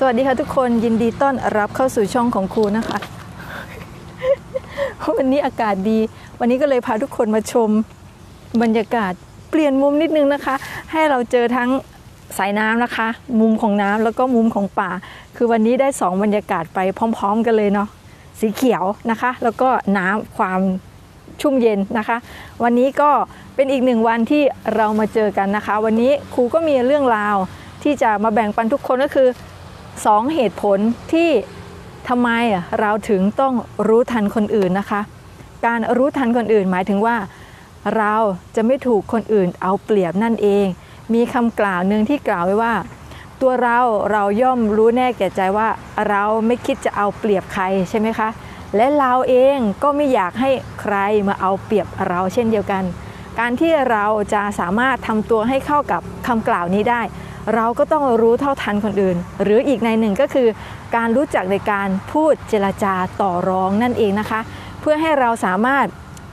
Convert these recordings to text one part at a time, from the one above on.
สวัสดีค่ะทุกคนยินดีต้อนรับเข้าสู่ช่องของครูนะคะ วันนี้อากาศดี วันนี้ก็เลยพาทุกคนมาชมบรรยากาศเปลี่ยนมุมนิดนึงนะคะ ให้เราเจอทั้งสายน้ำนะคะ มุมของน้ำแล้วก็มุมของป่า คือวันนี้ได้สองบรรยากาศไปพร้อม ๆ กันเลยเนาะสีเขียวนะคะ แล้วก็น้ำความชุ่มเย็นนะคะ วันนี้ก็เป็นอีกหนึ่งวันที่เรามาเจอกันนะคะ วันนี้ครูก็มีเรื่องราวที่จะมาแบ่งปันทุกคนก็คือ 2เหตุผลที่ทำไมเราถึงต้องรู้ทันคนอื่นนะคะ การรู้ทันคนอื่นหมายถึงว่า เราจะไม่ถูกคนอื่นเอาเปรียบนั่นเอง มีคำกล่าวหนึ่งที่กล่าวไว้ว่า ตัวเราเราย่อมรู้แน่แก่ใจว่า เราไม่คิดจะเอาเปรียบใครใช่ไหมคะ และเราเองก็ไม่อยากให้ใครมาเอาเปรียบเราเช่นเดียวกัน การที่เราจะสามารถทำตัวให้เข้ากับคำกล่าวนี้ได้ เราก็ต้องรู้เท่าทันคนอื่น หรืออีกในหนึ่งก็คือ การรู้จักในการพูดเจรจาต่อรองนั่นเองนะคะ เพื่อให้เราสามารถ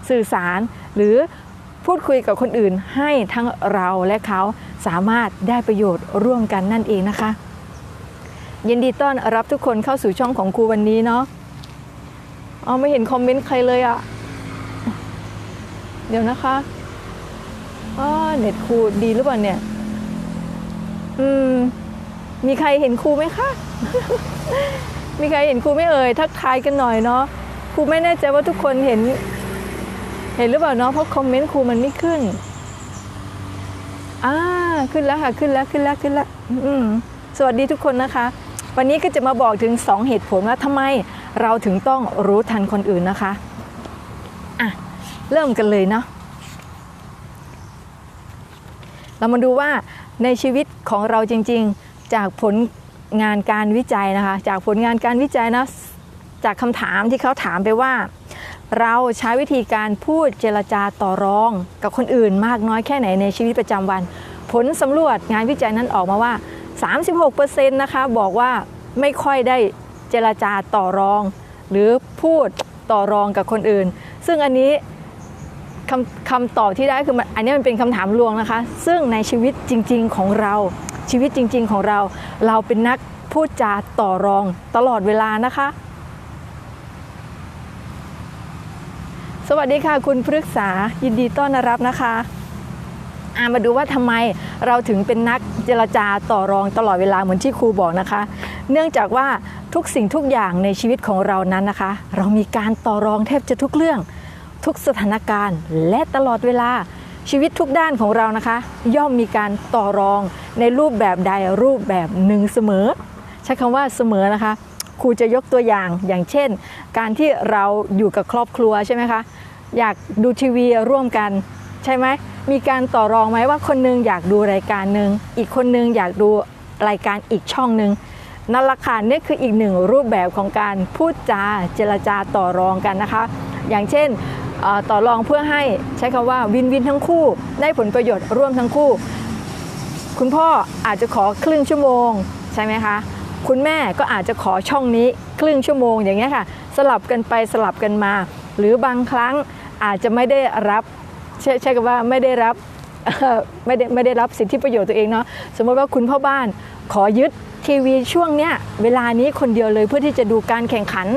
สื่อสารหรือพูดคุยกับคนอื่นให้ทั้งเราและเขาสามารถได้ประโยชน์ร่วมกันนั่นเองนะคะ ยินดีต้อนรับทุกคนเข้าสู่ช่องของครูวันนี้เนาะเอาไม่เห็นคอมเมนต์ใครเลยอะ่ะเดี๋ยวนะคะอ๋อเน็ตครูดีหรือเปล่าเนี่ย อืมมีใครเห็นครูไหมคะ มีใครเห็นครูไม่เอ่ยทักทายกันหน่อยเนาะครูไม่แน่ใจว่าทุกคนเห็น เห็นหรือเปล่าเนาะเพราะคอมเมนต์ครูมันไม่ขึ้นอ่าขึ้นแล้วค่ะขึ้นแล้วขึ้นแล้วขึ้นแล้วอืมสวัสดีทุกคนนะคะ วันนี้ก็จะมาบอกถึง 2 เหตุผลว่าทำไมเราถึงต้องรู้ทันคนอื่นนะคะอะเริ่มกันเลยเนาะเรามาดูว่าในชีวิตของเราจริงๆ จากผลงานการวิจัยนะคะ จากผลงานการวิจัยนะ จากคำถามที่เขาถามไปว่า เราใช้วิธีการพูดเจรจาต่อรอง กับคนอื่นมากน้อยแค่ไหนในชีวิตประจำวัน ผลสำรวจงานวิจัยนั้นออกมาว่า 36%นะคะบอกว่าไม่ค่อยได้เจรจาต่อรอง หรือพูดต่อรองกับคนอื่น ซึ่งอันนี้ คำคำตอบที่ได้คือมันอันนี้มันเป็นคำถามลวงนะคะ ซึ่งในชีวิตจริง ๆของเราชีวิตจริง ๆของเรา เราเป็นนักพูดจาต่อรองตลอดเวลานะคะ สวัสดีค่ะคุณพฤกษายินดีต้อนรับนะคะอามาดูว่าทำไมเราถึงเป็นนักเจรจาต่อรองตลอดเวลาเหมือนที่ครูบอกนะคะ เนื่องจากว่าทุกสิ่งทุกอย่างในชีวิตของเรานั้นนะคะ เรามีการต่อรองแทบจะทุกเรื่อง ทุกสถานการณ์ และตลอดเวลาชีวิตทุกด้านของเรานะคะ ย่อมมีการต่อรองในรูปแบบใดรูปแบบหนึ่งเสมอ ใช้คำว่าเสมอนะคะครูจะยกตัวอย่างอย่างเช่น การที่เราอยู่กับครอบครัวใช่ไหมคะอยากดูทีวีร่วมกันใช่ไหมมีการต่อรองไหมว่าคนหนึงอยากดูรายการหนึ่งอีกคนหนึงอยากดูรายการอีกช่องหนึ่งนั่นละค่ะนี่คืออีกหนึ่งรูปแบบของการพูดจาเจรจาต่อรองกันนะคะ อย่างเช่น ต่อรองเพื่อให้ใช้คำว่าวินวินทั้งคู่ได้ผลประโยชน์ร่วมทั้งคู่ คุณพ่ออาจจะขอครึ่งชั่วโมงใช่ไหมคะคุณแม่ก็อาจจะขอช่องนี้ครึ่งชั่วโมงอย่างเงี้ยค่ะ สลับกันไปสลับกันมา หรือบางครั้งอาจจะไม่ได้รับใช่ใช่กับว่าไม่ได้รับไม่ได้ไม่ได้รับสิทธิประโยชน์ตัวเองเนาะสมมติว่าคุณพ่อบ้านขอยึดทีวีช่วงเนี้ยเวลานี้คนเดียวเลยเพื่อที่จะดูการแข่งขัน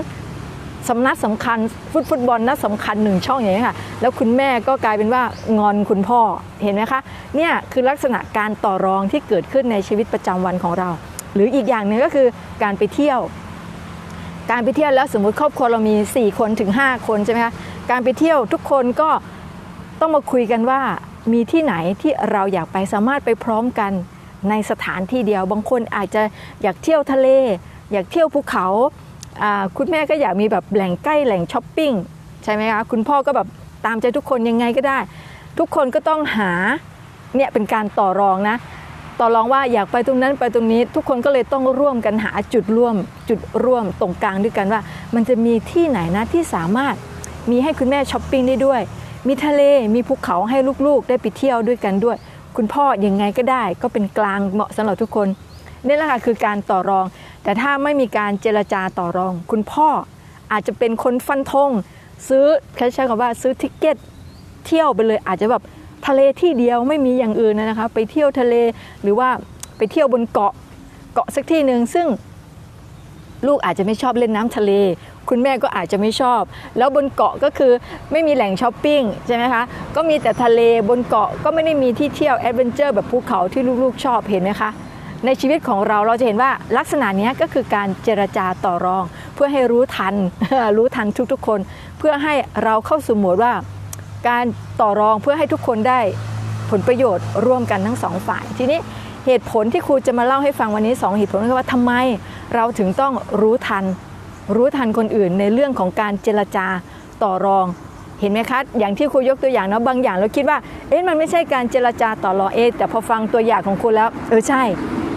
สำนักสำคัญฟุตฟุตบอลนัดสำคัญหนึ่งช่องอย่างนี้ค่ะ แล้วคุณแม่ก็กลายเป็นว่างอนคุณพ่อเห็นไหมคะเนี่ยคือลักษณะการต่อรองที่เกิดขึ้นในชีวิตประจำวันของเรา หรืออีกอย่างหนึ่งก็คือการไปเที่ยว การไปเที่ยวแล้วสมมุติครอบครัวเรามี 4 คนถึง 5 คนใช่ไหมคะการไปเที่ยวทุกคนก็ต้องมาคุยกันว่ามีที่ไหนที่เราอยากไปสามารถไปพร้อมกันในสถานที่เดียว บางคนอาจจะอยากเที่ยวทะเล อยากเที่ยวภูเขา คุณแม่ก็อยากมีแบบแหล่งใกล้แหล่งช้อปปิ้งใช่ไหมคะคุณพ่อก็แบบตามใจทุกคนยังไงก็ได้ ทุกคนก็ต้องหาเนี่ยเป็นการต่อรองนะต่อรองว่าอยากไปตรงนั้นไปตรงนี้ ทุกคนก็เลยต้องร่วมกันหาจุดร่วม จุดร่วมตรงกลางด้วยกันว่า มันจะมีที่ไหนนะที่สามารถมีให้คุณแม่ช้อปปิ้งได้ด้วย มีทะเลมีภูเขาให้ลูกๆ ได้ไปเที่ยวด้วยกันด้วย คุณพ่อยังไงก็ได้ ก็เป็นกลางเหมาะสำหรับทุกคนนี่แหละค่ะคือการต่อรอง แต่ถ้าไม่มีการเจรจาต่อรอง คุณพ่ออาจจะเป็นคนฟันธงซื้อใช้คำว่าซื้อทิกเก็ตเที่ยวไปเลยอาจจะแบบทะเลที่เดียวไม่มีอย่างอื่นนะคะไปเที่ยวทะเลหรือว่าไปเที่ยวบนเกาะเกาะสักที่หนึ่งซึ่งลูกอาจจะไม่ชอบเล่นน้ำทะเล คุณแม่ก็อาจจะไม่ชอบ แล้วบนเกาะก็คือไม่มีแหล่งช้อปปิ้งใช่ไหมคะก็มีแต่ทะเลบนเกาะก็ไม่ได้มีที่เที่ยวแอดเวนเจอร์แบบภูเขาที่ลูกๆชอบเห็นไหมคะ ในชีวิตของเราเราจะเห็นว่าลักษณะนี้ก็คือการเจรจาต่อรอง เพื่อให้รู้ทันรู้ทันทุกๆคน เพื่อให้เราเข้าสู่โหมดว่า การต่อรองเพื่อให้ทุกคนได้ผลประโยชน์ร่วมกันทั้งสองฝ่าย ทีนี้เหตุผลที่ครูจะมาเล่าให้ฟังวันนี้สองเหตุผลก็คือว่าทำไมเราถึงต้องรู้ทัน รู้ทันคนอื่นในเรื่องของการเจรจาต่อรองเห็นไหมคะ อย่างที่ครูยกตัวอย่างเนาะบางอย่างเราคิดว่า เอ๊ะมันไม่ใช่การเจรจาต่อรองเอะแต่พอฟังตัวอย่างของครูแล้ว เออใช่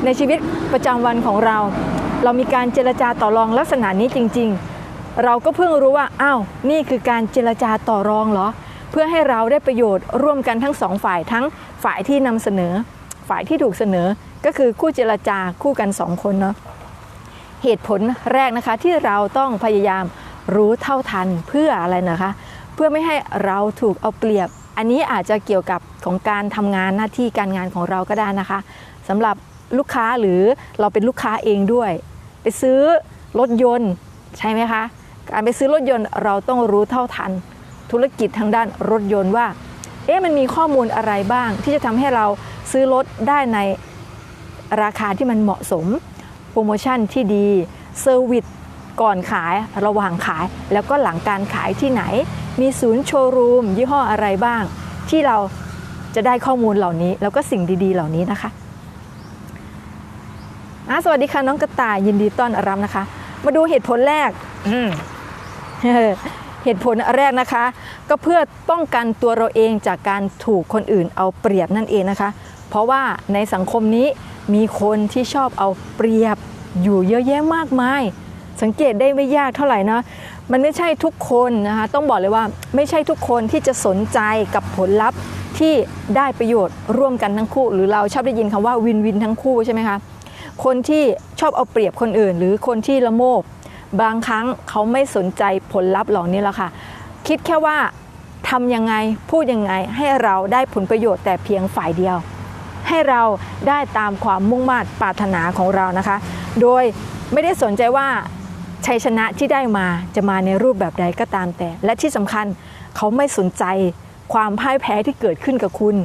ในชีวิตประจำวันของเรา เรามีการเจรจาต่อรองลักษณะนี้จริง ๆ เราก็เพิ่งรู้ว่าอ้าวนี่คือการเจรจาต่อรองเหรอ เพื่อให้เราได้ประโยชน์ร่วมกันทั้งสองฝ่ายทั้งฝ่ายที่นำเสนอ ฝ่ายที่ถูกเสนอก็คือคู่เจรจาคู่กันสองคนเนาะเหตุผลแรกนะคะที่เราต้องพยายามรู้เท่าทันเพื่ออะไรนะคะ เพื่อไม่ให้เราถูกเอาเปรียบ อันนี้อาจจะเกี่ยวกับของการทำงานหน้าที่การงานของเราก็ได้นะคะสำหรับ ลูกค้าหรือเราเป็นลูกค้าเองด้วย ไปซื้อรถยนต์ใช่ไหมคะ การไปซื้อรถยนต์เราต้องรู้เท่าทัน ธุรกิจทางด้านรถยนต์ว่า เอ๊ะมันมีข้อมูลอะไรบ้าง ที่จะทำให้เราซื้อรถได้ในราคาที่มันเหมาะสม โปรโมชั่นที่ดีเซอร์วิสก่อนขายระหว่างขาย แล้วก็หลังการขายที่ไหน มีศูนย์โชว์รูมยี่ห้ออะไรบ้าง ที่เราจะได้ข้อมูลเหล่านี้ แล้วก็สิ่งดีๆ เหล่านี้นะคะ สวัสดีค่ะน้องกระต่ายยินดีต้อนรับนะคะ มาดูเหตุผลแรกอืมเหตุผลแรกนะคะ ก็เพื่อป้องกันตัวเราเองจากการถูกคนอื่นเอาเปรียบนั่นเองนะคะ เพราะว่าในสังคมนี้มีคนที่ชอบเอาเปรียบอยู่เยอะแยะมากมาย สังเกตได้ไม่ยากเท่าไหร่นะมันไม่ใช่ทุกคนนะคะต้องบอกเลยว่าไม่ใช่ทุกคนที่จะสนใจกับผลลัพธ์ที่ได้ประโยชน์ร่วมกันทั้งคู่ หรือเราชอบได้ยินคำว่าวินวินทั้งคู่ใช่ไหมคะ คนที่ชอบเอาเปรียบคนอื่น หรือคนที่ละโมบบางครั้งเขาไม่สนใจผลลัพธ์เหล่านี้แล้วค่ะ คิดแค่ว่าทำยังไงพูดยังไงให้เราได้ผลประโยชน์แต่เพียงฝ่ายเดียว ให้เราได้ตามความมุ่งมา่ปรารถนาของเรานะคะ โดยไม่ได้สนใจว่าชัยชนะที่ได้มาจะมาในรูปแบบใดก็ตามแต่ และที่สำคัญเขาไม่สนใจความพ่ายแพ้ที่เกิดขึ้นกับคุณ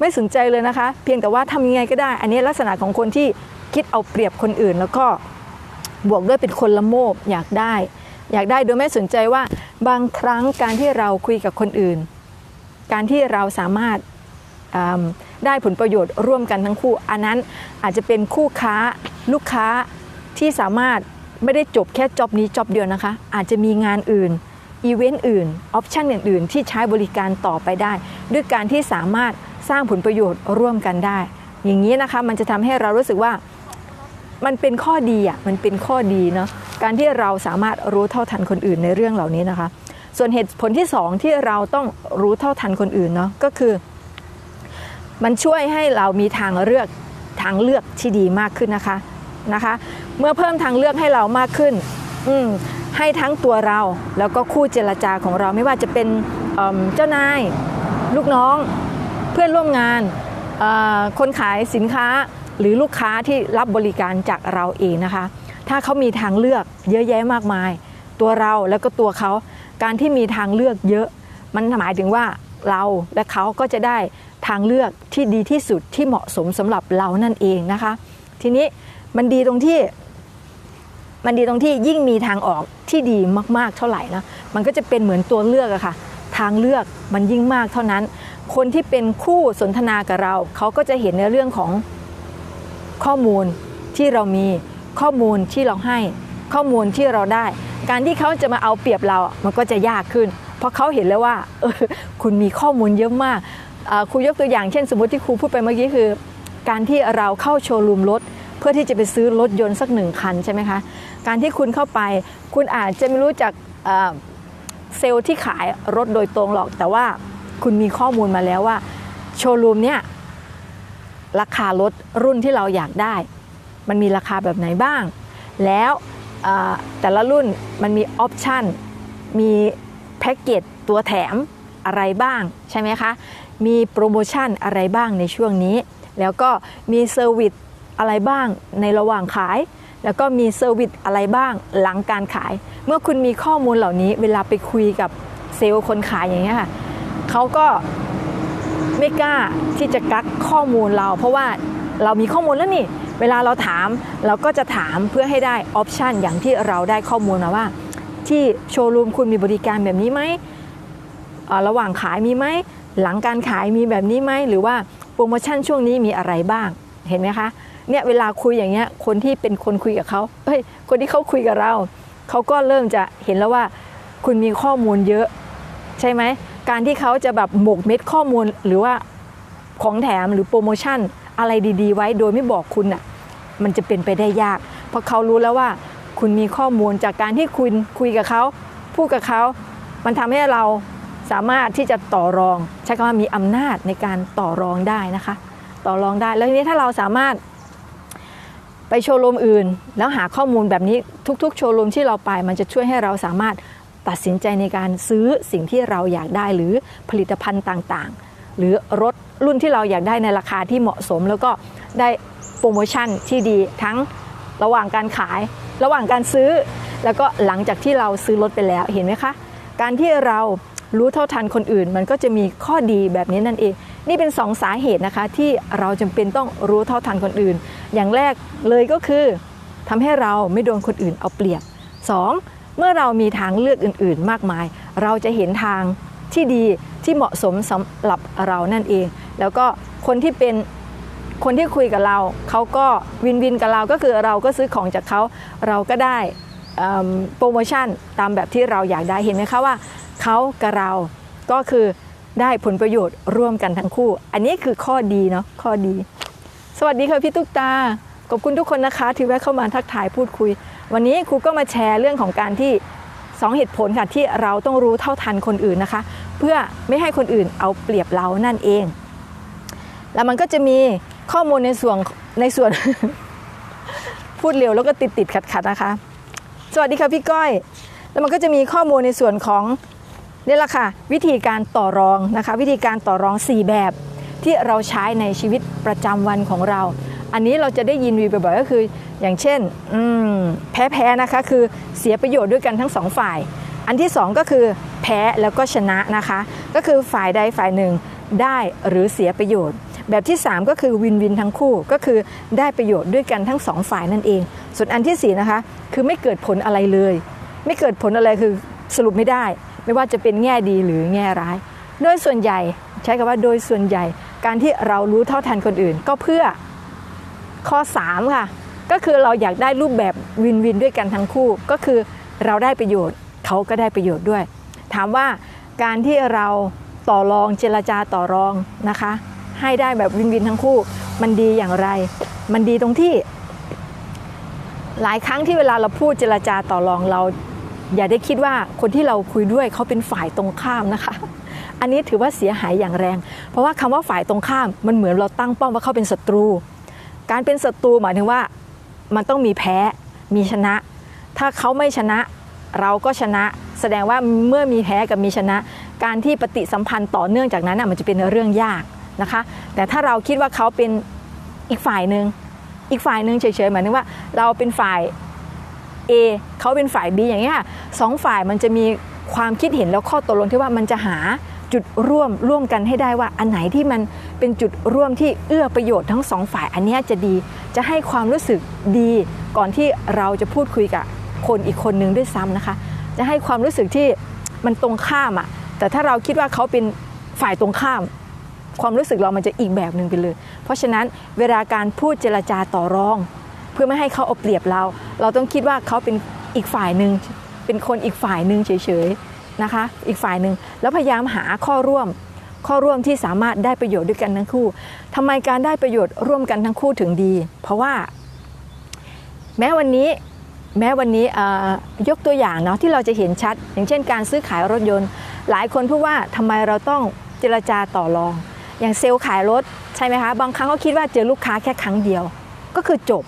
ไม่สนใจเลยนะคะ เพียงแต่ว่าทำยังไงก็ได้ อันนี้ลักษณะของคนที่คิดเอาเปรียบคนอื่น แล้วก็บวกด้วยเป็นคนละโมบอยากได้ อยากได้โดยไม่สนใจว่าบางครั้งการที่เราคุยกับคนอื่น การที่เราสามารถได้ผลประโยชน์ร่วมกันทั้งคู่ อันนั้นอาจจะเป็นคู่ค้าลูกค้าที่สามารถไม่ได้จบแค่จ็อบนี้จ็อบเดียวนะคะ อาจจะมีงานอื่นอีเวนต์อื่นออปชันอื่น ๆ ที่ใช้บริการต่อไปได้ ด้วยการที่สามารถ สร้างผลประโยชน์ร่วมกันได้ อย่างนี้นะคะมันจะทำให้เรารู้สึกว่ามันเป็นข้อดีอะมันเป็นข้อดีเนาะการที่เราสามารถรู้เท่าทันคนอื่นในเรื่องเหล่านี้นะคะ ส่วนเหตุผลที่สองที่เราต้องรู้เท่าทันคนอื่นเนาะก็คือ มันช่วยให้เรามีทางเลือกทางเลือกที่ดีมากขึ้นนะคะนะคะ เมื่อเพิ่มทางเลือกให้เรามากขึ้น อืให้ทั้งตัวเราแล้วก็คู่เจรจาของเราไม่ว่าจะเป็นเเจ้านาย ลูกน้อง เพื่อนร่วมงานคนขายสินค้าหรือลูกค้าที่รับบริการจากเราเองนะคะ ถ้าเขามีทางเลือกเยอะแยะมากมาย ตัวเราแล้วก็ตัวเขา การที่มีทางเลือกเยอะ มันหมายถึงว่าเราและเขาก็จะได้ทางเลือกที่ดีที่สุดที่เหมาะสมสำหรับเรานั่นเองนะคะ ทีนี้มันดีตรงที่ มันดีตรงที่ยิ่งมีทางออกที่ดีมากๆเท่าไหร่นะมันก็จะเป็นเหมือนตัวเลือกอะค่ะ ทางเลือกมันยิ่งมากเท่านั้น คนที่เป็นคู่สนทนากับเรา เขาก็จะเห็นในเรื่องของข้อมูลที่เรามีข้อมูลที่เราให้ ข้อมูลที่เราได้ การที่เขาจะมาเอาเปรียบเรา มันก็จะยากขึ้น เพราะเขาเห็นแล้วว่าออคุณมีข้อมูลเยอะมากครูยกตัวอย่างเช่น สมมติที่ครูพูดไปเมื่อกี้คือ การที่เราเข้าโชว์รูมรถเพื่อที่จะไปซื้อรถยนต์สักหนึ่งคันใช่ไหมคะการที่คุณเข้าไป คุณอาจจะไม่รู้จักเอ่อเซลล์ที่ขายรถโดยตรงหรอกแต่ว่า คุณมีข้อมูลมาแล้วว่า โชว์รูมเนี่ยราคารถรุ่นที่เราอยากได้ มันมีราคาแบบไหนบ้าง แล้วแต่ละรุ่นมันมีออปชันมีแพ็กเกจตัวแถมอะไรบ้าง ใช่ไหมคะ มีโปรโมชั่นอะไรบ้างในช่วงนี้ แล้วก็มีเซอร์วิสอะไรบ้างในระหว่างขาย แล้วก็มีเซอร์วิสอะไรบ้างหลังการขาย เมื่อคุณมีข้อมูลเหล่านี้เวลาไปคุยกับเซลล์คนขายอย่างเงี้ยค่ะ เขาก็ไม่กล้าที่จะกักข้อมูลเรา เพราะว่าเรามีข้อมูลแล้วนี่ เวลาเราถามเราก็จะถามเพื่อให้ได้ออปชันอย่างที่เราได้ข้อมูลมาว่า ที่โชว์รูมคุณมีบริการแบบนี้ไหมระหว่างขายมีไหมหลังการขายมีแบบนี้ไหมหรือว่าโปรโมชั่นช่วงนี้มีอะไรบ้างเห็นไหมคะเนี่ยเวลาคุยอย่างเงี้ยคนที่เป็นคนคุยกับเขาเฮ้ยคนที่เขาคุยกับเราเขาก็เริ่มจะเห็นแล้วว่า คุณมีข้อมูลเยอะ ใช่ไหม การที่เขาจะแบบหมกเม็ดข้อมูลหรือว่าของแถมหรือโปรโมชั่นอะไรดี ๆ ไว้โดยไม่บอกคุณอะมันจะเป็นไปได้ยาก เพราะเขารู้แล้วว่าคุณมีข้อมูลจากการที่คุณคุยกับเขาพูดกับเขา มันทำให้เราสามารถที่จะต่อรอง ใช้คำว่ามีอำนาจในการต่อรองได้นะคะ ต่อรองได้แล้วทีนี้ถ้าเราสามารถไปโชว์รูมอื่น แล้วหาข้อมูลแบบนี้ทุก ๆ โชว์รูมที่เราไป มันจะช่วยให้เราสามารถ ตัดสินใจในการซื้อสิ่งที่เราอยากได้หรือผลิตภัณฑ์ต่างๆ หรือรถรุ่นที่เราอยากได้ในราคาที่เหมาะสม แล้วก็ได้โปรโมชั่นที่ดีทั้งระหว่างการขาย ระหว่างการซื้อ แล้วก็หลังจากที่เราซื้อรถไปแล้วเห็นไหมคะ การที่เรารู้เท่าทันคนอื่น มันก็จะมีข้อดีแบบนี้นั่นเอง นี่เป็นสองสาเหตุนะคะที่เราจำเป็นต้องรู้เท่าทันคนอื่น อย่างแรกเลยก็คือทำให้เราไม่โดนคนอื่นเอาเปรียบ 2. เมื่อเรามีทางเลือกอื่นๆ มากมาย เราจะเห็นทางที่ดีที่เหมาะสมสำหรับเรานั่นเอง แล้วก็คนที่เป็นคนที่คุยกับเราเขาก็วินวินกับเราก็คือเราก็ซื้อของจากเขาเราก็ได้โปรโมชั่นตามแบบที่เราอยากได้เห็นไหมคะว่าเขากับเราก็คือได้ผลประโยชน์ร่วมกันทั้งคู่ อันนี้คือข้อดีเนาะข้อดี สวัสดีค่ะพี่ตุ๊กตาขอบคุณทุกคนนะคะ ที่แวะเข้ามาทักทายพูดคุย วันนี้ครูก็มาแชร์เรื่องของการที่สองเหตุผลค่ะที่เราต้องรู้เท่าทันคนอื่นนะคะ เพื่อไม่ให้คนอื่นเอาเปรียบเรานั่นเอง แล้วมันก็จะมีข้อมูลในส่วนในส่วน พูดเร็วแล้วก็ติดติดขัดขัดๆนะคะ สวัสดีค่ะพี่ก้อย แล้วมันก็จะมีข้อมูลในส่วนของนี่แหละค่ะวิธีการต่อรองนะคะ วิธีการต่อรอง 4 แบบที่เราใช้ในชีวิตประจำวันของเรา อันนี้เราจะได้ยินวีบ่อยๆก็คือ อย่างเช่นอืมแพ้นะคะ คือเสียประโยชน์ด้วยกันทั้งสองฝ่าย อันที่สองก็คือแพ้แล้วก็ชนะนะคะ ก็คือฝ่ายใดฝ่ายหนึ่งได้หรือเสียประโยชน์ แบบที่ 3 ก็คือวินวินทั้งคู่ก็คือได้ประโยชน์ด้วยกันทั้งสองฝ่ายนั่นเอง ส่วนอันที่สี่นะคะคือไม่เกิดผลอะไรเลย ไม่เกิดผลอะไรคือสรุปไม่ได้ ไม่ว่าจะเป็นแง่ดีหรือแง่ร้าย โดยส่วนใหญ่ใช้คำว่าโดยส่วนใหญ่การที่เรารู้เท่าทันคนอื่น ก็เพื่อ ข้อ 3 ค่ะ ก็คือเราอยากได้รูปแบบวินวินด้วยกันทั้งคู่ ก็คือเราได้ประโยชน์เขาก็ได้ประโยชน์ด้วย ถามว่าการที่เราต่อรองเจรจาต่อรองนะคะ ให้ได้แบบวินวินทั้งคู่ มันดีอย่างไร มันดีตรงที่หลายครั้งที่เวลาเราพูดเจรจาต่อรองเรา อย่าได้คิดว่าคนที่เราคุยด้วยเขาเป็นฝ่ายตรงข้ามนะคะ อันนี้ถือว่าเสียหายอย่างแรง เพราะว่าคำว่าฝ่ายตรงข้ามมันเหมือนเราตั้งป้าว่าเขาเป็นศัตรู การเป็นศัตรูหมายถึงว่ามันต้องมีแพ้มีชนะ ถ้าเขาไม่ชนะเราก็ชนะ แสดงว่าเมื่อมีแพ้กับมีชนะ การที่ปฏิสัมพันธ์ต่อเนื่องจากนั้นน่ะมันจะเป็นเรื่องยากนะคะ แต่ถ้าเราคิดว่าเขาเป็นอีกฝ่ายหนึ่งอีกฝ่ายหนึ่งเฉยๆหมายถึงว่าเราเป็นฝ่าย A เขาเป็นฝ่าย B อย่างเงี้ยค่ะสองฝ่ายมันจะมีความคิดเห็นแล้วข้อตกลงที่ว่ามันจะหา จุดร่วมร่วมกันให้ได้ว่าอันไหนที่มันเป็นจุดร่วมที่เอื้อประโยชน์ทั้งสองฝ่ายอันนี้จะดีจะให้ความรู้สึกดีก่อนที่เราจะพูดคุยกับคนอีกคนนึงด้วยซ้ำนะคะ จะให้ความรู้สึกที่มันตรงข้ามอะแต่ถ้าเราคิดว่าเขาเป็นฝ่ายตรงข้าม ความรู้สึกเรามันจะอีกแบบหนึ่งไปเลย เพราะฉะนั้นเวลาการพูดเจรจาต่อรอง เพื่อไม่ให้เขาเอาเปรียบเรา เราต้องคิดว่าเขาเป็นอีกฝ่ายหนึ่งเป็นคนอีกฝ่ายหนึ่งเฉยๆ นะคะ อีกฝ่ายหนึ่งแล้วพยายามหาข้อร่วม ข้อร่วมที่สามารถได้ประโยชน์ด้วยกันทั้งคู่ทำไมการได้ประโยชน์ร่วมกันทั้งคู่ถึงดี เพราะว่า แม้วันนี้แม้วันนี้ยกตัวอย่างเนาะที่เราจะเห็นชัด อย่างเช่นการซื้อขายรถยนต์ หลายคนพูดว่าทำไมเราต้องเจรจาต่อรอง อย่างเซลล์ขายรถใช่ไหมคะบางครั้งเขาคิดว่าเจอลูกค้าแค่ครั้งเดียว ก็คือจบ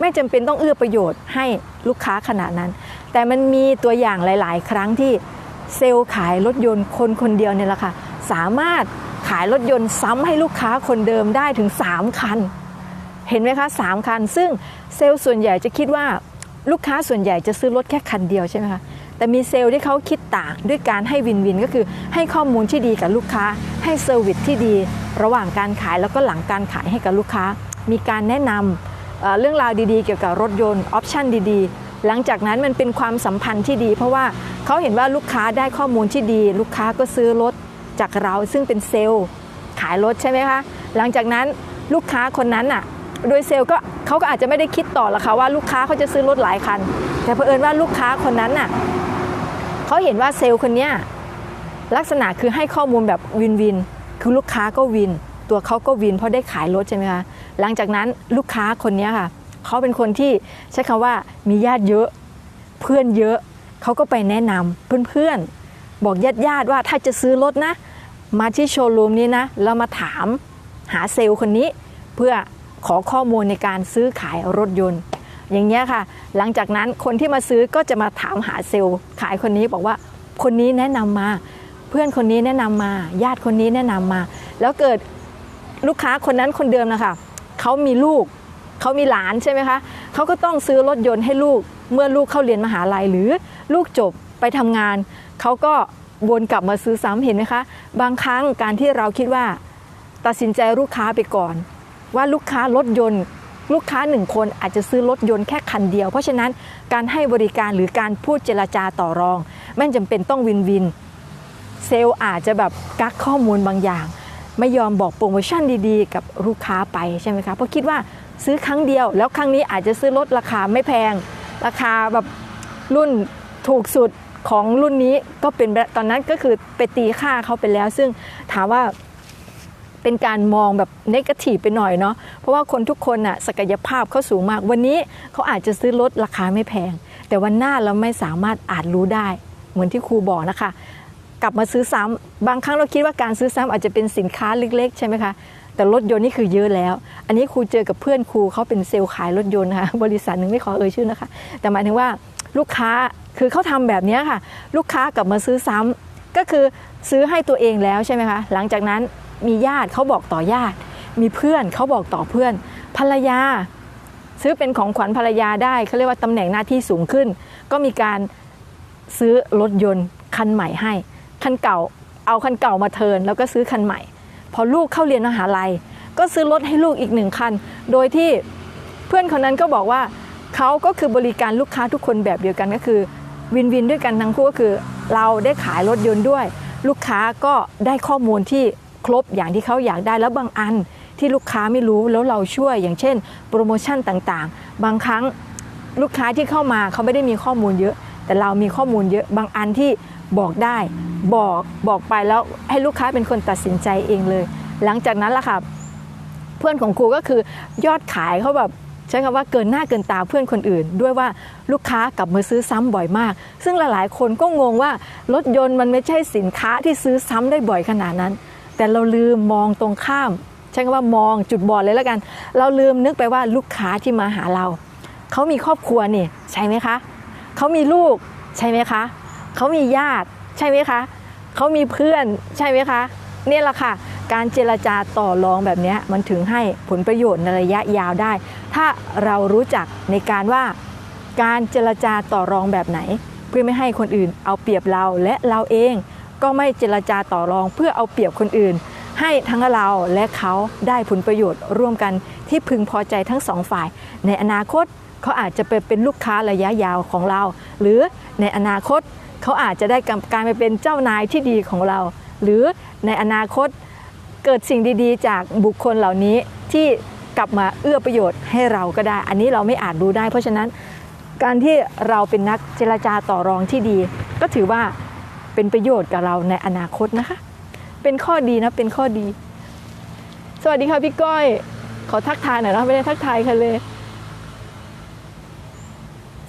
ไม่จำเป็นต้องเอื้อประโยชน์ให้ลูกค้าขนาดนั้น แต่มันมีตัวอย่างหลาย ๆ ครั้งที่ เซลล์ขายรถยนต์คนคนเดียวเนี่ยแหละค่ะ สามารถขายรถยนต์ซ้ำให้ลูกค้าคนเดิมได้ถึง 3 คัน เห็นไหมคะสามคัน ซึ่งเซลล์ส่วนใหญ่จะคิดว่าลูกค้าส่วนใหญ่จะซื้อรถแค่คันเดียวใช่ไหมคะแต่มีเซลล์ที่เขาคิดต่างด้วยการให้วินวินก็คือให้ข้อมูลที่ดีกับลูกค้า ให้เซอร์วิสที่ดี ระหว่างการขายแล้วก็หลังการขายให้กับลูกค้า มีการแนะนำเอ่อเรื่องราวดีๆ เกี่ยวกับรถยนต์ออปชันดีๆ หลังจากนั้นมันเป็นความสัมพันธ์ที่ดี เพราะว่าเขาเห็นว่าลูกค้าได้ข้อมูลที่ดี ลูกค้าก็ซื้อรถจากเราซึ่งเป็นเซลล์ขายรถใช่ไหมคะ หลังจากนั้นลูกค้าคนนั้นอะโดยเซลล์ก็เขาก็อาจจะไม่ได้คิดต่อหรอกค่ะว่าลูกค้าเขาจะซื้อรถหลายคัน แต่เผอิญว่าลูกค้าคนนั้นน่ะเขาเห็นว่าเซลล์คนเนี้ยลักษณะคือให้ข้อมูลแบบวินวิน คือลูกค้าก็วิน ตัวเขาก็วินเพราะได้ขายรถใช่ไหมคะหลังจากนั้นลูกค้าคนนี้ค่ะ เขาเป็นคนที่ใช้คำว่ามีญาติเยอะเพื่อนเยอะเขาก็ไปแนะนำเพื่อนๆ บอกญาติญาติๆว่าถ้าจะซื้อรถนะ มาที่โชว์รูมนี้นะแล้วมาถามหาเซลล์คนนี้ เพื่อขอข้อมูลในการซื้อขายรถยนต์ อย่างเงี้ยค่ะ หลังจากนั้นคนที่มาซื้อก็จะมาถามหาเซลล์ ขายคนนี้บอกว่าคนนี้แนะนำมา เพื่อนคนนี้แนะนำมา ญาติคนนี้แนะนำมา แล้วเกิดลูกค้าคนนั้นคนเดิมนะคะเขามีลูก เขามีหลานใช่ไหมคะเขาก็ต้องซื้อรถยนต์ให้ลูกเมื่อลูกเข้าเรียนมหาลัยหรือลูกจบไปทำงานเขาก็วนกลับมาซื้อซ้ำเห็นไหมคะ บางครั้งการที่เราคิดว่า ตัดสินใจลูกค้าไปก่อน ว่าลูกค้ารถยนต์ ลูกค้าหนึ่งคนอาจจะซื้อรถยนต์แค่คันเดียว เพราะฉะนั้นการให้บริการหรือการพูดเจรจาต่อรองไม่จำเป็นต้องวินวิน เซลล์อาจจะแบบกักข้อมูลบางอย่าง ไม่ยอมบอกโปรโมชั่นดีๆ กับลูกค้าไปใช่ไหมคะเพราะคิดว่า ซื้อครั้งเดียว แล้วครั้งนี้อาจจะซื้อรถราคาไม่แพง ราคาแบบรุ่นถูกสุดของรุ่นนี้ก็เป็นตอนนั้นก็คือไปตีค่าเขาไปแล้ว ซึ่งถามว่าเป็นการมองแบบเนกาทีฟไปหน่อยเนาะเพราะว่าคนทุกคนน่ะศักยภาพเขาสูงมาก วันนี้เขาอาจจะซื้อรถราคาไม่แพง แต่วันหน้าเราไม่สามารถอาจรู้ได้ เหมือนที่ครูบอกนะคะ กลับมาซื้อซ้ำบางครั้งเราคิดว่าการซื้อซ้ำอาจจะเป็นสินค้าเล็กๆ ใช่ไหมคะ แต่รถยนต์นี่คือเยอะแล้ว อันนี้ครูเจอกับเพื่อนครูเขาเป็นเซลล์ขายรถยนต์นะคะบริษัทหนึ่งไม่ขอเอ่ยชื่อนะคะ แต่หมายถึงว่าลูกค้าคือเขาทำแบบนี้ค่ะ ลูกค้ากลับมาซื้อซ้ำก็คือซื้อให้ตัวเองแล้วใช่ไหมคะหลังจากนั้นมีญาติเขาบอกต่อญาติ มีเพื่อนเขาบอกต่อเพื่อน ภรรยา ซื้อเป็นของขวัญภรรยาได้เขาเรียกว่าตำแหน่งหน้าที่สูงขึ้น ก็มีการซื้อรถยนต์คันใหม่ให้ คันเก่าเอาคันเก่ามาเทินแล้วก็ซื้อคันใหม่ พอลูกเข้าเรียนมหาลัย ก็ซื้อรถให้ลูกอีกหนึ่งคัน โดยที่เพื่อนคนนั้นก็บอกว่าเขาก็คือบริการลูกค้าทุกคนแบบเดียวกันก็คือวินวินด้วยกันทั้งคู่ก็คือ เราได้ขายรถยนต์ด้วย ลูกค้าก็ได้ข้อมูลที่ครบอย่างที่เขาอยากได้แล้วบางอันที่ลูกค้าไม่รู้แล้วเราช่วยอย่างเช่น โปรโมชั่นต่างๆ บางครั้งลูกค้าที่เข้ามาเขาไม่ได้มีข้อมูลเยอะ แต่เรามีข้อมูลเยอะบางอันที่ บอกได้บอกบอกไปแล้วให้ลูกค้าเป็นคนตัดสินใจเองเลย หลังจากนั้นล่ะค่ะเพื่อนของครูก็คือยอดขายเขาแบบใช้คำว่าเกินหน้าเกินตาเพื่อนคนอื่น ด้วยว่าลูกค้ากลับมาซื้อซ้ำบ่อยมาก ซึ่งหลายๆ คนก็งงว่ารถยนต์มันไม่ใช่สินค้าที่ซื้อซ้ำได้บ่อยขนาดนั้น แต่เราลืมมองตรงข้าม ใช้คำว่ามองจุดบอดเลยแล้วกัน เราลืมนึกไปว่าลูกค้าที่มาหาเรา เขามีครอบครัวนี่ใช่ไหมคะเขามีลูกใช่ไหมคะ เขามีญาติใช่ไหมคะเขามีเพื่อนใช่ไหมคะนี่แหละค่ะ การเจรจาต่อรองแบบนี้มันถึงให้ผลประโยชน์ในระยะยาวได้ ถ้าเรารู้จักในการว่าการเจรจาต่อรองแบบไหน เพื่อไม่ให้คนอื่นเอาเปรียบเราและเราเองก็ไม่เจรจาต่อรองเพื่อเอาเปรียบคนอื่น ให้ทั้งเราและเขาได้ผลประโยชน์ร่วมกันที่พึงพอใจทั้งสองฝ่าย ในอนาคตเขาอาจจะไปเป็นลูกค้าระยะยาวของเรา หรือในอนาคต เขาอาจจะได้กลายมาเป็นเจ้านายที่ดีของเรา หรือในอนาคตเกิดสิ่งดีๆ จากบุคคลเหล่านี้ที่กลับมาเอื้อประโยชน์ให้เราก็ได้ อันนี้เราไม่อาจรู้ได้ เพราะฉะนั้นการที่เราเป็นนักเจรจาต่อรองที่ดี ก็ถือว่าเป็นประโยชน์กับเราในอนาคตนะคะ เป็นข้อดีนะเป็นข้อดี สวัสดีค่ะพี่ก้อย ขอทักทายหน่อยนะไม่ได้ทักทายใครเลย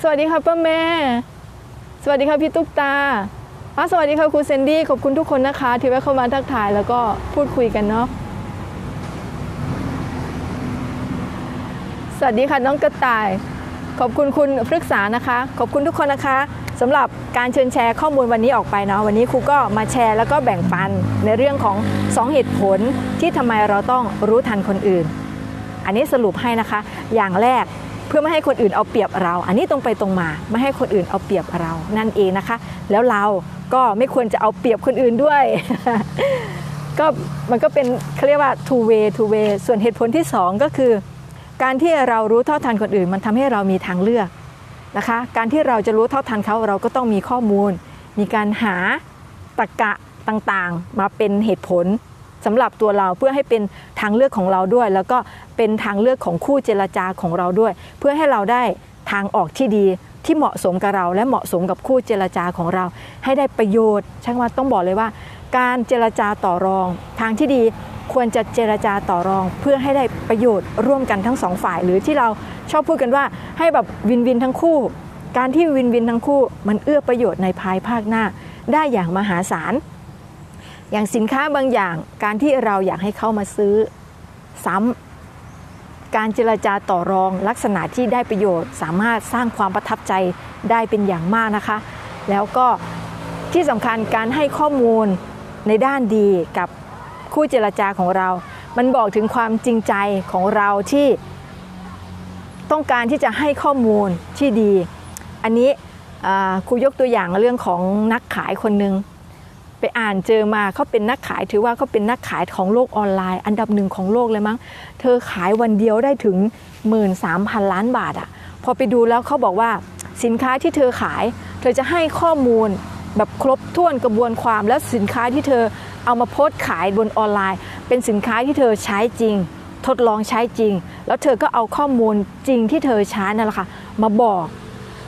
สวัสดีค่ะป้าแม่ สวัสดีค่ะพี่ตุ๊กตาสวัสดีค่ะครูเซนดี้ขอบคุณทุกคนนะคะ ที่แวะเข้ามาทักทายแล้วก็พูดคุยกันเนาะสวัสดีค่ะน้องกระต่าย ขอบคุณคุณพฤกษานะคะ ขอบคุณทุกคนนะคะสำหรับการเชิญแชร์ข้อมูลวันนี้ออกไปเนาะวันนี้ครูก็มาแชร์แล้วก็แบ่งปันในเรื่องของ 2 เหตุผลที่ทำไมเราต้องรู้ทันคนอื่น อันนี้สรุปให้นะคะ อย่างแรก เพื่อไม่ให้คนอื่นเอาเปรียบเรา อันนี้ตรงไปตรงมา ไม่ให้คนอื่นเอาเปรียบเรานั่นเองนะคะ แล้วเราก็ไม่ควรจะเอาเปรียบคนอื่นด้วย ก็มันก็เป็นเขาเรียกว่า two way two way ส่วนเหตุผลที่ 2 ก็คือ การที่เรารู้เท่าทันคนอื่น มันทำให้เรามีทางเลือกนะคะ การที่เราจะรู้เท่าทันเขาเราก็ต้องมีข้อมูล มีการหาตรรกะต่างๆ มาเป็นเหตุผล สำหรับตัวเราเพื่อให้เป็นทางเลือกของเราด้วย แล้วก็เป็นทางเลือกของคู่เจรจาของเราด้วย เพื่อให้เราได้ทางออกที่ดีที่เหมาะสมกับเรา และเหมาะสมกับคู่เจรจาของเรา ให้ได้ประโยชน์ช่างว่าต้องบอกเลยว่า การเจรจาต่อรอง ทางที่ดีควรจะเจรจาต่อรอง เพื่อให้ได้ประโยชน์ร่วมกันทั้งสองฝ่าย หรือที่เราชอบพูดกันว่าให้แบบวินวินทั้งคู่ การที่วินวินทั้งคู่ มันเอื้อประโยชน์ในภายภาคหน้า ได้อย่างมหาศาล อย่างสินค้าบางอย่างการที่เราอยากให้เข้ามาซื้อซ้ำการเจรจาต่อรองลักษณะที่ได้ประโยชน์ สามารถสร้างความประทับใจได้เป็นอย่างมากนะคะ แล้วก็ที่สำคัญการให้ข้อมูลในด้านดีกับคู่เจรจาของเรา มันบอกถึงความจริงใจของเราที่ต้องการที่จะให้ข้อมูลที่ดี อันนี้ครูยกตัวอย่างเรื่องของนักขายคนหนึ่ง ไปอ่านเจอมาเขาเป็นนักขายถือว่าเขาเป็นนักขายของโลกออนไลน์ อันดับหนึ่งของโลกเลยมั้ง เธอขายวันเดียวได้ถึง 13,000 ล้านบาทอะพอไปดูแล้วเขาบอกว่าสินค้าที่เธอขาย เธอจะให้ข้อมูลแบบครบถ้วนกระบวนความแล้วสินค้าที่เธอเอามาโพสต์ขายบนออนไลน์ เป็นสินค้าที่เธอใช้จริง ทดลองใช้จริง แล้วเธอก็เอาข้อมูลจริงที่เธอใช้นั่นแหละค่ะมาบอก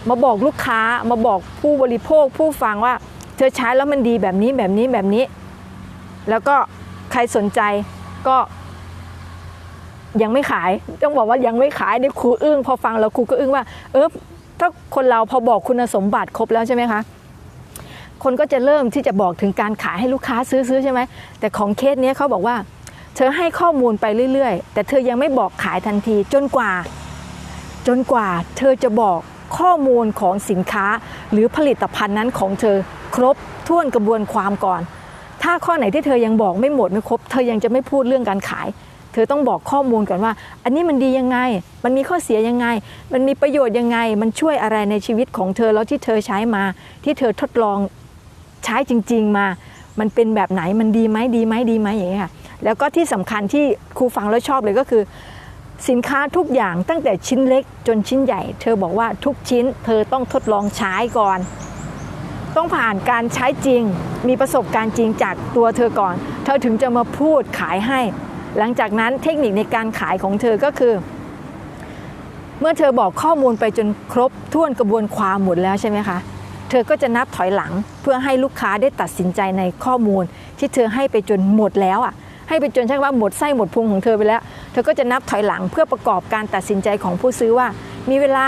มาบอกลูกค้ามาบอกผู้บริโภคผู้ฟังว่า เธอใช้แล้วมันดีแบบนี้แบบนี้แบบนี้ แล้วก็ใครสนใจก็ยังไม่ขาย ต้องบอกว่ายังไม่ขายเนี่ยครูอึ้งพอฟังแล้วครูก็อึ้งว่า เออถ้าคนเราพอบอกคุณสมบัติครบแล้วใช่ไหมคะ คนก็จะเริ่มที่จะบอกถึงการขายให้ลูกค้าซื้อซื้อใช่ไหม แต่ของเคสเนี้ยเขาบอกว่า เธอให้ข้อมูลไปเรื่อย ๆ แต่เธอยังไม่บอกขายทันทีจนกว่า จนกว่า เธอจะบอกข้อมูลของสินค้าหรือผลิตภัณฑ์นั้นของเธอ ครบถ้วนกระบวนความก่อน ถ้าข้อไหนที่เธอยังบอกไม่หมดไม่ครบ เธอยังจะไม่พูดเรื่องการขาย เธอต้องบอกข้อมูลก่อนว่า อันนี้มันดียังไง มันมีข้อเสียยังไง มันมีประโยชน์ยังไง มันช่วยอะไรในชีวิตของเธอแล้วที่เธอใช้มา ที่เธอทดลองใช้จริง ๆมา มันเป็นแบบไหนมันดีไหมดีไหมดีไหมอย่างเงี้ยค่ะแล้วก็ที่สำคัญที่ครูฟังแล้วชอบเลยก็คือ สินค้าทุกอย่างตั้งแต่ชิ้นเล็กจนชิ้นใหญ่ เธอบอกว่าทุกชิ้น เธอต้องทดลองใช้ก่อน ต้องผ่านการใช้จริง มีประสบการณ์จริงจากตัวเธอก่อน เธอถึงจะมาพูดขายให้ หลังจากนั้นเทคนิคในการขายของเธอก็คือ เมื่อเธอบอกข้อมูลไปจนครบถ้วนกระบวนความหมดแล้วใช่ไหมคะ เธอก็จะนับถอยหลังเพื่อให้ลูกค้าได้ตัดสินใจในข้อมูล ที่เธอให้ไปจนหมดแล้วอะให้ไปจนใช่ว่าหมดไส้หมดพุงของเธอไปแล้ว เธอก็จะนับถอยหลังเพื่อประกอบการตัดสินใจของผู้ซื้อว่า มีเวลา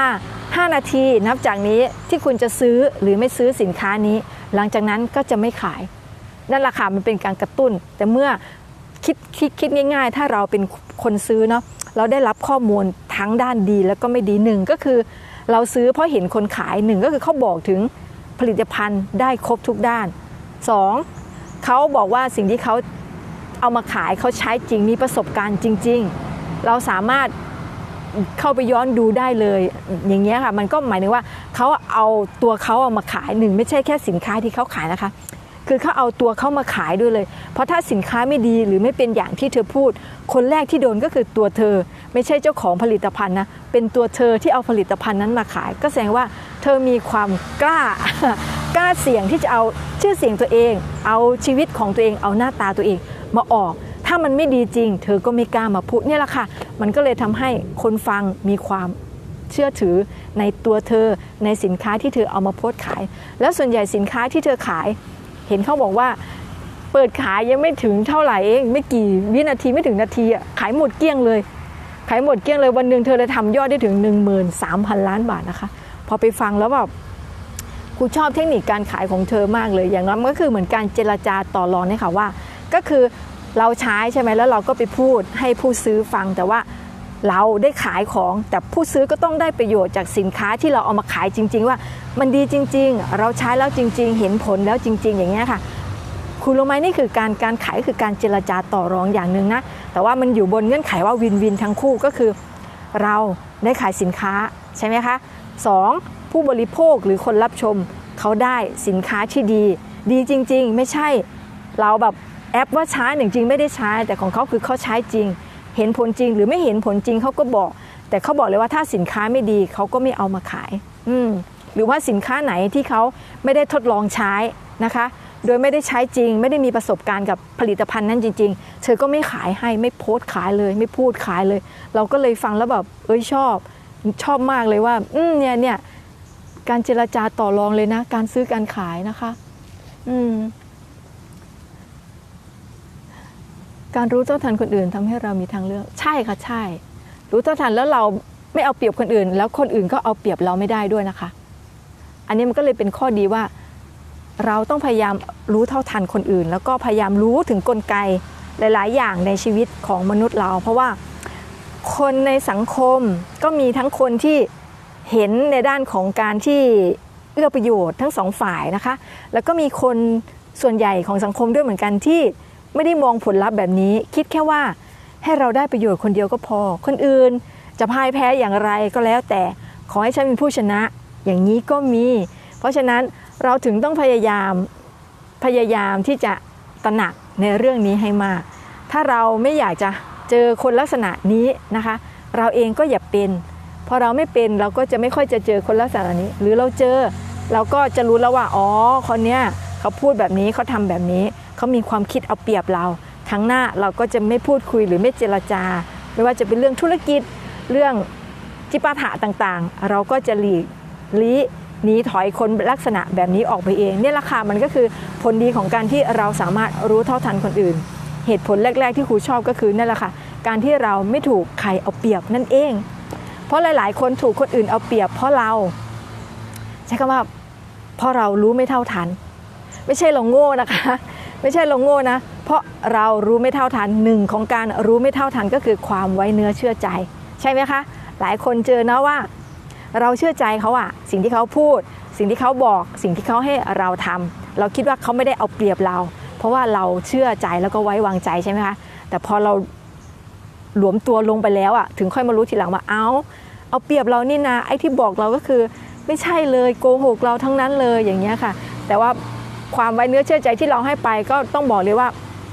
5 นาทีนับจากนี้ที่คุณจะซื้อหรือไม่ซื้อสินค้านี้ หลังจากนั้นก็จะไม่ขาย นั่นแหละค่ะมันเป็นการกระตุ้น แต่เมื่อคิดคิดคิดง่าย ๆ ถ้าเราเป็นคนซื้อเนาะเราได้รับข้อมูลทั้งด้านดีแล้วก็ไม่ดีหนึ่งก็คือ เราซื้อเพราะเห็นคนขายหนึ่งก็คือเขาบอกถึงผลิตภัณฑ์ได้ครบทุกด้านสองเขาบอกว่าสิ่งที่เขาเอามาขายเขาใช้จริงมีประสบการณ์จริง ๆ เราสามารถ เข้าไปย้อนดูได้เลย อย่างเงี้ยค่ะ มันก็หมายถึงว่าเขาเอาตัวเขาเอามาขายหนึ่งไม่ใช่แค่สินค้าที่เขาขายนะคะ คือเขาเอาตัวเขามาขายด้วยเลย เพราะถ้าสินค้าไม่ดีหรือไม่เป็นอย่างที่เธอพูด คนแรกที่โดนก็คือตัวเธอ ไม่ใช่เจ้าของผลิตภัณฑ์นะเป็นตัวเธอที่เอาผลิตภัณฑ์นั้นมาขาย ก็แสดงว่าเธอมีความกล้ากล้าเสี่ยงที่จะเอาชื่อเสียงตัวเอง เอาชีวิตของตัวเอง เอาหน้าตาตัวเองมาออก ถ้ามันไม่ดีจริง เธอก็ไม่กล้ามาพูดเนี่ยแหละค่ะ มันก็เลยทำให้คนฟังมีความเชื่อถือในตัวเธอในสินค้าที่เธอเอามาโพสขาย แล้วส่วนใหญ่สินค้าที่เธอขาย เห็นเขาบอกว่า เปิดขายยังไม่ถึงเท่าไหร่เองไม่กี่วินาทีไม่ถึงนาทีอะขายหมดเกลี้ยงเลย ขายหมดเกลี้ยงเลยวันหนึ่งเธอเลยทำยอดได้ถึง 13,000 ล้านบาทนะคะ พอไปฟังแล้วแบบกูชอบเทคนิคการขายของเธอมากเลยอย่างนั้นก็คือเหมือนการเจรจาต่อรองเนี่ยค่ะว่า ก็คือ เราใช้ใช่ไหมแล้วเราก็ไปพูดให้ผู้ซื้อฟังแต่ว่าเราได้ขายของแต่ผู้ซื้อก็ต้องได้ประโยชน์จากสินค้าที่เราเอามาขายจริง ๆ ว่ามันดีจริง ๆ เราใช้แล้วจริง ๆ เห็นผลแล้วจริง ๆ อย่างเงี้ยค่ะ คุณรู้ไหมนี่คือการการขายคือการเจรจาต่อรองอย่างหนึ่งนะแต่ว่ามันอยู่บนเงื่อนไขว่าวินวินทั้งคู่ก็คือ เราได้ขายสินค้าใช่ไหมคะสองผู้บริโภคหรือคนรับชมเขาได้สินค้าที่ดี ดีจริง ๆ ไม่ใช่เราแบบ แอปว่าใช้หนึ่งจริงไม่ได้ใช้ แต่ของเขาคือเขาใช้จริง เห็นผลจริงหรือไม่เห็นผลจริงเขาก็บอก แต่เขาบอกเลยว่าถ้าสินค้าไม่ดีเขาก็ไม่เอามาขาย อืหรือว่าสินค้าไหนที่เขาไม่ได้ทดลองใช้นะคะ โดยไม่ได้ใช้จริง ไม่ได้มีประสบการณ์กับผลิตภัณฑ์นั้นจริง ๆ เธอก็ไม่ขายให้ไม่โพสต์ขายเลย ไม่พูดขายเลย เราก็เลยฟังแล้วแบบเอ้ยชอบ ชอบมากเลยว่า อืมเนี่ยเนี่ยการเจรจาต่อรองเลยนะ การซื้อการขายนะคะ อืม การรู้เท่าทันคนอื่นทำให้เรามีทางเลือก ใช่ค่ะใช่ รู้เท่าทันแล้วเราไม่เอาเปรียบคนอื่น แล้วคนอื่นก็เอาเปรียบเราไม่ได้ด้วยนะคะ อันนี้มันก็เลยเป็นข้อดีว่า เราต้องพยายามรู้เท่าทันคนอื่น แล้วก็พยายามรู้ถึงกลไกหลาย ๆ อย่างในชีวิตของมนุษย์เรา เพราะว่าคนในสังคมก็มีทั้งคนที่เห็นในด้านของการที่เอื้อประโยชน์ทั้งสองฝ่ายนะคะ แล้วก็มีคนส่วนใหญ่ของสังคมด้วยเหมือนกันที่ ไม่ได้มองผลลัพธ์แบบนี้ คิดแค่ว่าให้เราได้ประโยชน์คนเดียวก็พอ คนอื่นจะพ่ายแพ้อย่างไรก็แล้วแต่ขอให้ฉันเป็นผู้ชนะ อย่างนี้ก็มี เพราะฉะนั้นเราถึงต้องพยายามพยายามที่จะตระหนักในเรื่องนี้ให้มาก ถ้าเราไม่อยากจะเจอคนลักษณะนี้นะคะ เราเองก็อย่าเป็นพอเราไม่เป็นเราก็จะไม่ค่อยจะเจอคนลักษณะนี้ หรือเราเจอ เราก็จะรู้แล้วว่าอ๋อคนเนี้ยเขาพูดแบบนี้เขาทำแบบนี้ เขามีความคิดเอาเปรียบเราครั้งหน้าเราก็จะไม่พูดคุยหรือไม่เจรจา ไม่ว่าจะเป็นเรื่องธุรกิจเรื่องจิปาถะต่างๆ เราก็จะหลีกลี้หนีถอยคนลักษณะแบบนี้ออกไปเองเนี่ยแหละค่ะมันก็คือผลดีของการที่เราสามารถรู้เท่าทันคนอื่น เหตุผลแรก ๆ ที่ครูชอบก็คือนั่นแหละค่ะการที่เราไม่ถูกใครเอาเปรียบนั่นเอง เพราะหลาย ๆ คนถูกคนอื่นเอาเปรียบ เพราะเรา ใช้คำว่าเพราะเรารู้ไม่เท่าทัน ไม่ใช่เราโง่นะคะ ไม่ใช่เราโง่นะ เพราะเรารู้ไม่เท่าทันหนึ่งของการรู้ไม่เท่าทันก็คือความไว้เนื้อเชื่อใจ ใช่ไหมคะ หลายคนเจอนะว่า เราเชื่อใจเขาอะสิ่งที่เขาพูด สิ่งที่เขาบอก สิ่งที่เขาให้เราทำเราคิดว่าเขาไม่ได้เอาเปรียบเรา เพราะว่าเราเชื่อใจแล้วก็ไว้วางใจใช่ไหมคะแต่พอเราหลวมตัวลงไปแล้วอะถึงค่อยมารู้ทีหลังว่าเอาเอาเปรียบเรานี่นะไอ้ที่บอกเราก็คือ ไม่ใช่เลยโกหกเราทั้งนั้นเลยอย่างเงี้ยค่ะ แต่ว่า ความไว้เนื้อเชื่อใจที่เราให้ไปก็ต้องบอกเลยว่า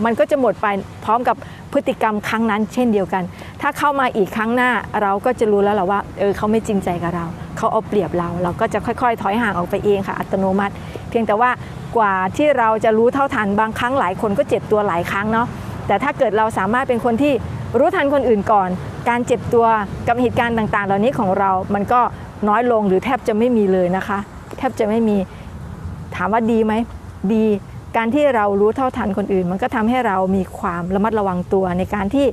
มันก็จะหมดไปพร้อมกับพฤติกรรมครั้งนั้น เช่นเดียวกัน ถ้าเข้ามาอีกครั้งหน้าเราก็จะรู้แล้วแหละว่าเออเขาไม่จริงใจกับเรา เขาเอาเปรียบเรา เราก็จะค่อยๆ ถอยห่างออกไปเองค่ะ อัตโนมัติ เพียงแต่ว่ากว่าที่เราจะรู้เท่าทันบางครั้งหลายคนก็เจ็บตัวหลายครั้งเนาะแต่ถ้าเกิดเราสามารถเป็นคนที่รู้ทันคนอื่นก่อน การเจ็บตัวกับเหตุการณ์ต่าง ๆ เหล่านี้ของเรา มันก็น้อยลงหรือแทบจะไม่มีเลยนะคะ แทบจะไม่มีถามว่าดีไหม ดีการที่เรารู้เท่าทันคนอื่น มันก็ทำให้เรามีความระมัดระวังตัวในการที่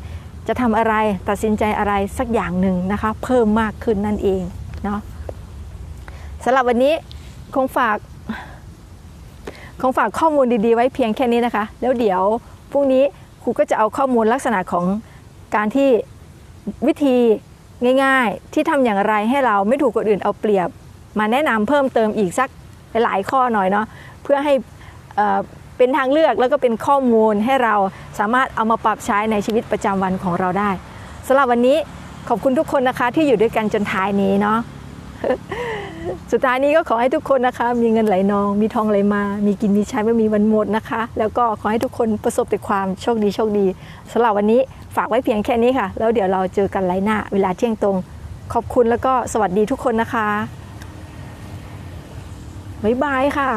จะทำอะไรตัดสินใจอะไรสักอย่างหนึ่งนะคะ เพิ่มมากขึ้นนั่นเองเนาะสำหรับวันนี้คงฝากคงฝากข้อมูลดีๆ ไว้เพียงแค่นี้นะคะ แล้วเดี๋ยวพรุ่งนี้ครูก็จะเอาข้อมูลลักษณะของการที่วิธีง่ายๆ ที่ทำอย่างไรให้เราไม่ถูกคนอื่นเอาเปรียบ มาแนะนำเพิ่มเติมอีกสักหลายข้อหน่อยเนาะเพื่อให้ เป็นทางเลือกแล้วก็เป็นข้อมูลให้เราสามารถเอามาปรับใช้ในชีวิตประจำวันของเราได้สำหรับวันนี้ขอบคุณทุกคนนะคะที่อยู่ด้วยกันจนท้ายนี้เนาะสุดท้ายนี้ก็ขอให้ทุกคนนะคะ มีเงินไหลนอง มีทองไหลมา มีกินมีใช้ไม่มีวันหมดนะคะ แล้วก็ขอให้ทุกคนประสบแต่ความโชคดีโชคดีสำหรับวันนี้ฝากไว้เพียงแค่นี้ค่ะ แล้วเดี๋ยวเราเจอกันไลน์หน้า เวลาเที่ยงตรง ขอบคุณแล้วก็สวัสดีทุกคนนะคะบ๊ายบายค่ะ